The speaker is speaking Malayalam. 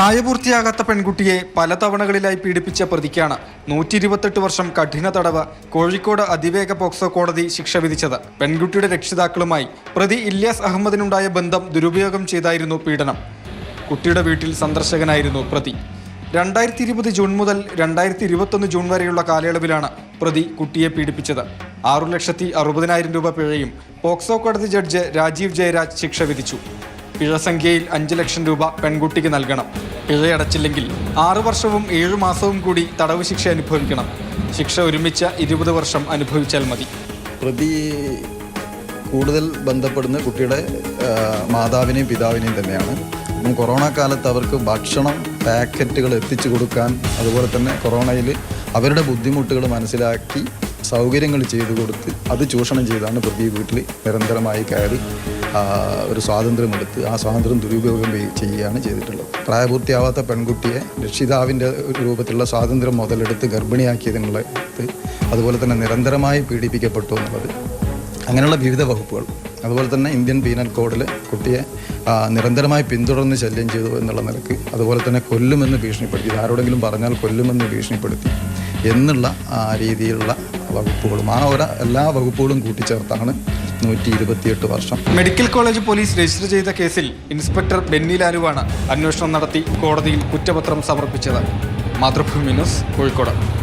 പ്രായപൂർത്തിയാകാത്ത പെൺകുട്ടിയെ പല തവണകളിലായി പീഡിപ്പിച്ച പ്രതിക്കാണ് നൂറ്റി ഇരുപത്തെട്ട് വർഷം കഠിന തടവ് കോഴിക്കോട് അതിവേഗ പോക്സോ കോടതി ശിക്ഷ വിധിച്ചത്. പെൺകുട്ടിയുടെ രക്ഷിതാക്കളുമായി പ്രതി ഇല്യാസ് അഹമ്മദിനുണ്ടായ ബന്ധം ദുരുപയോഗം ചെയ്തായിരുന്നു പീഡനം. കുട്ടിയുടെ വീട്ടിൽ സന്ദർശകനായിരുന്നു പ്രതി. രണ്ടായിരത്തി ഇരുപത് ജൂൺ മുതൽ രണ്ടായിരത്തി ഇരുപത്തൊന്ന് ജൂൺ വരെയുള്ള കാലയളവിലാണ് പ്രതി കുട്ടിയെ പീഡിപ്പിച്ചത്. ആറു ലക്ഷത്തി അറുപതിനായിരം രൂപ പിഴയും പോക്സോ കോടതി ജഡ്ജ് രാജീവ് ജയരാജ് ശിക്ഷ വിധിച്ചു. പിഴ സംഖ്യയിൽ അഞ്ച് ലക്ഷം രൂപ പെൺകുട്ടിക്ക് നൽകണം. പിഴയടച്ചില്ലെങ്കിൽ ആറു വർഷവും ഏഴു മാസവും കൂടി തടവ് ശിക്ഷ അനുഭവിക്കണം. ശിക്ഷ ഒരുമിച്ച് ഇരുപത് വർഷം അനുഭവിച്ചാൽ മതി. പ്രതി കൂടുതൽ ബന്ധപ്പെടുന്ന കുട്ടിയുടെ മാതാവിനെയും പിതാവിനെയും തന്നെയാണ്. കൊറോണ കാലത്ത് അവർക്ക് ഭക്ഷണം പാക്കറ്റുകൾ എത്തിച്ചു കൊടുക്കാൻ അതുപോലെ തന്നെ കൊറോണയിൽ അവരുടെ ബുദ്ധിമുട്ടുകൾ മനസ്സിലാക്കി സൗകര്യങ്ങൾ ചെയ്തു കൊടുത്ത് അത് ചൂഷണം ചെയ്താണ് പ്രതി വീട്ടിൽ നിരന്തരമായി കയറി ഒരു സ്വാതന്ത്ര്യം സ്വാതന്ത്ര്യമെടുത്ത് ആ സ്വാതന്ത്ര്യം ദുരുപയോഗം ചെയ്യ- ചെയ്യുകയാണ് ചെയ്തിട്ടുള്ളത്. പ്രായപൂർത്തിയാവാത്ത പെൺകുട്ടിയെ രക്ഷിതാവിന്റെ രൂപത്തിലുള്ള സ്വാതന്ത്ര്യം മുതലെടുത്ത് ഗർഭിണിയാക്കിയതിനുള്ള അതുപോലെ തന്നെ നിരന്തരമായി പീഡിപ്പിക്കപ്പെട്ടു എന്നുള്ളത്. അങ്ങനെയുള്ള വിവിധ വകുപ്പുകൾ. അതുപോലെ തന്നെ ഇന്ത്യൻ പീനൽ കോഡിൽ കുട്ടിയെ നിരന്തരമായി പിന്തുടർന്ന് ശല്യം ചെയ്തു എന്നുള്ള നിലയ്ക്ക് അതുപോലെ തന്നെ കൊല്ലുമെന്ന് ഭീഷണിപ്പെടുത്തി. ആരോടെങ്കിലും പറഞ്ഞാൽ കൊല്ലുമെന്ന് ഭീഷണിപ്പെടുത്തി. എന്നുള്ള രീതിയിലുള്ള വകുപ്പുകളും ആ ഒരു എല്ലാ വകുപ്പുകളും കൂട്ടിച്ചേർത്താണ് നൂറ്റി ഇരുപത്തിയെട്ട് വർഷം. മെഡിക്കൽ കോളേജ് പോലീസ് രജിസ്റ്റർ ചെയ്ത കേസിൽ ഇൻസ്പെക്ടർ ബെന്നി ലാലുവാണ് അന്വേഷണം നടത്തി കോടതിയിൽ കുറ്റപത്രം സമർപ്പിച്ചത്. മാതൃഭൂമി ന്യൂസ് കോഴിക്കോട്.